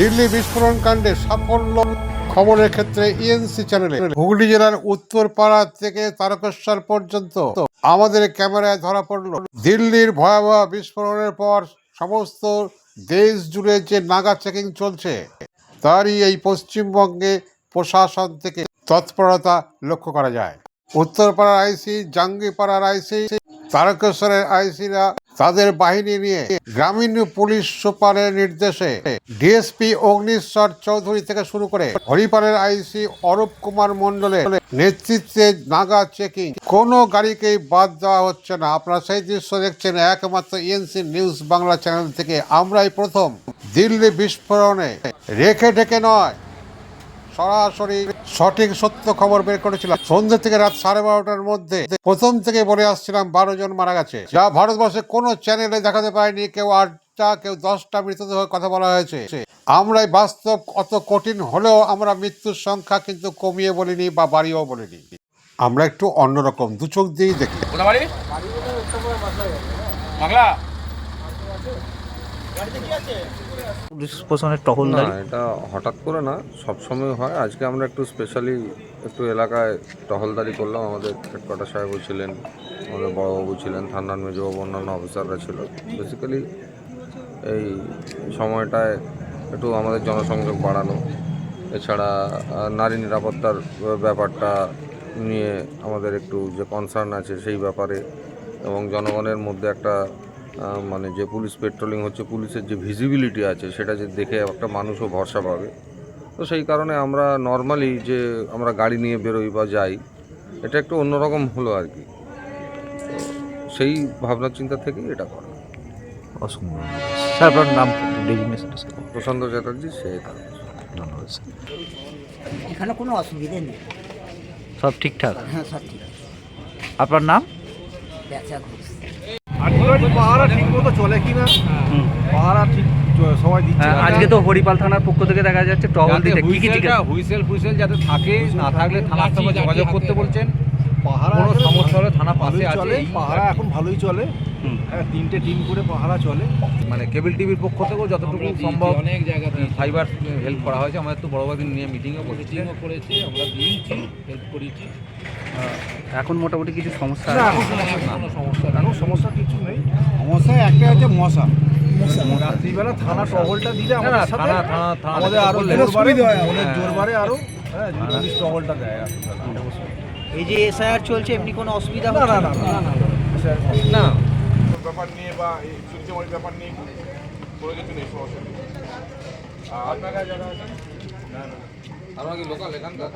দিল্লি বিস্ফোরণ কাণ্ডে সাফল্য খবরের ক্ষেত্রে ইএনসি চ্যানেলে। হুগলি জেলার উত্তরপাড়া থেকে তারকেশ্বর পর্যন্ত আমাদের ক্যামেরায় ধরা পড়ল। দিল্লির ভয়াবহ বিস্ফোরণের পর সমস্ত দেশ জুড়ে যে নাগা চেকিং চলছে, তারই এই পশ্চিমবঙ্গে প্রশাসন থেকে তৎপরতা লক্ষ্য করা যায়। উত্তরপাড়ার আইসি, জাঙ্গিপাড়ার আইসি, তারকেশ্বরের আইসিরা তাদের বাহিনী নিয়ে গ্রামীণ পুলিশ সুপারের নির্দেশে ডিএসপি অগ্নিশ্বর চৌধুরী থেকে শুরু করে হরিপালের আইসি অরূপ কুমার মন্ডলের নেতৃত্বে নাগা চেকিং। কোনো গাড়িকেই বাদ দেওয়া হচ্ছে না। আপনারা সেই দৃশ্য দেখছেন একমাত্র ইএনসি নিউজ বাংলা চ্যানেল থেকে। আমরাই প্রথম। দিল্লি বিস্ফোরণে রেখে ঢেকে নয় সরাসরি সঠিক সত্য খবর বের করেছিলাম। সন্ধ্যে থেকে রাত সাড়ে বারোটার মধ্যে প্রথম থেকে বলে আসছিলাম, বারো জন মারা গেছে। যা ভারতবর্ষে কোনো চ্যানেলে দেখাতে পারেনি কেউ আটটা, কেউ দশটা মৃতদেহ কথা বলা হয়েছে। আমরাই বাস্তব, অত কঠিন হলেও আমরা মৃত্যুর সংখ্যা কিন্তু কমিয়ে বলিনি বা বাড়িয়েও বলিনি। আমরা একটু অন্যরকম, দু চোখ দিয়েই দেখি। বাংলা? পুলিশ প্রশাসনের না এটা হঠাৎ করে না সব সময় হয়। আজকে আমরা একটু স্পেশালি একটু এলাকায় টহলদারি করলাম। আমাদের হেডকোয়ার্টার সাহেবও ছিলেন আমাদের বড়বাবু ছিলেন থানার মেজবাবু অন্যান্য অফিসাররা ছিল। বেসিক্যালি এই সময়টায় একটু আমাদের জনসংযোগ বাড়ানো এছাড়া নারী নিরাপত্তার ব্যাপারটা নিয়ে আমাদের একটু যে কনসার্ন আছে সেই ব্যাপারে এবং জনগণের মধ্যে একটা মানে যে পুলিশ পেট্রোলিং হচ্ছে পুলিশের যে ভিজিবিলিটি আছে সেটা যে দেখে একটা মানুষও ভরসা পাবে। তো সেই কারণে আমরা নর্মালি যে আমরা গাড়ি নিয়ে বেরোই বা যাই এটা একটু অন্যরকম হলো আর কি। সেই ভাবনা চিন্তা থেকেই এটা করা। স্যার আপনার নাম প্রশান্ত চ্যাটার্জি সে তার ধন্যবাদ স্যার। এখানে কোনো অসুবিধে নেই। সব ঠিকঠাক? হ্যাঁ সব ঠিক আপনার নাম? পাহারা ঠিক মতো চলে কি না পাহারা ঠিক সবাই দিচ্ছে। হ্যাঁ, আজকে তো হরিপাল থানার পক্ষ থেকে দেখা যাচ্ছে টহল দিতে। কি কি জিজ্ঞেস হুইসেল ফুইসেল যাতে থাকে না থাকলে থানার সঙ্গে যোগাযোগ করতে বলছেন। পাহারা কোনো সমস্যা হলে থানা পাশে আছে পাহারা এখন ভালোই চলে। হুম। হ্যাঁ, তিনটে টিম করে পাহারা চলে। মানে কেবল টিভির পক্ষ থেকেও যতটুকু সম্ভব অনেক জায়গাতে ফাইবার হেল্প করা হয়েছে। আমাদের তো বড়বাবু নিয়ে মিটিংও করেছিলেন করেছি আমরা দিয়েছি হেল্প করেছি। এখন মোটামুটি কিছু সমস্যা কোনো সমস্যা একটা হচ্ছে মশা রাত্রিবেলা থানা টহলটা দিলে আমাদের সাথে আরও বললে- জোর হ্যাঁ। জোর বাড়ে আরও হ্যাঁ পুলিশ টহলটা দেয় এই যে এসআইআর চলছে এমনি কোনো অসুবিধা না না না না ব্যাপার নিয়ে বা এই ব্যাপার নিয়ে কোনো কিছু নেই সমস্যা নেই আর আপনারা যারা আছেন আমরা কি লোকাল এখানকার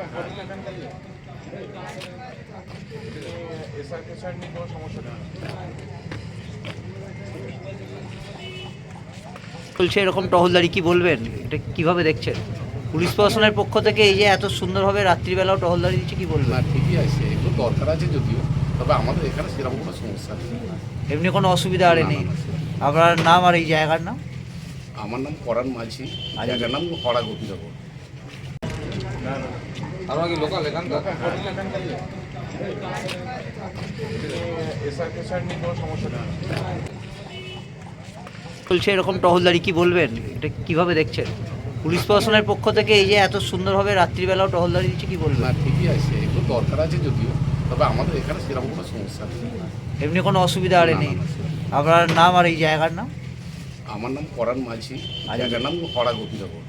এসআর কেসার নিয়ে কোনো সমস্যা নেই চলছে এরকম টহলদারি কি বলবেন? এটা কীভাবে দেখছেন? পুলিশ প্রশাসনের পক্ষ থেকে এই যে এত সুন্দরভাবে রাত্রিবেলাও টহলদারি দিচ্ছে কি বলবেন? না ঠিকই আছে। এগুলো দরকার আছে যদিও তবে আমাদের এখানে সেরকম কোনো সমস্যা নেই। এমনি কোনো অসুবিধা আর নেই। আপনার নাম আর এই জায়গার নাম? আমার নাম পরাণ মাঝি। আর জায়গার নাম হরা গোপীনগর লোকাল এখানকার? এসআর কেসার নিয়ে কোনো সমস্যা নেই? চলছে এরকম টহলদারি কি বলবেন? এটা কীভাবে দেখছেন? পুলিশ প্রশাসনের পক্ষ থেকে এই যে এত সুন্দরভাবে রাত্রিবেলাও টহলদারি দিচ্ছে কি বলবেন? না ঠিকই আছে। একটু দরকার আছে যদিও তবে আমাদের এখানে সেরকম কোনো সমস্যা নেই। এমনি কোনো অসুবিধা আর নেই? আপনার নাম আর এই জায়গার নাম? আমার নাম পরাণ মাঝি। জায়গার নাম হরা গোপীনগর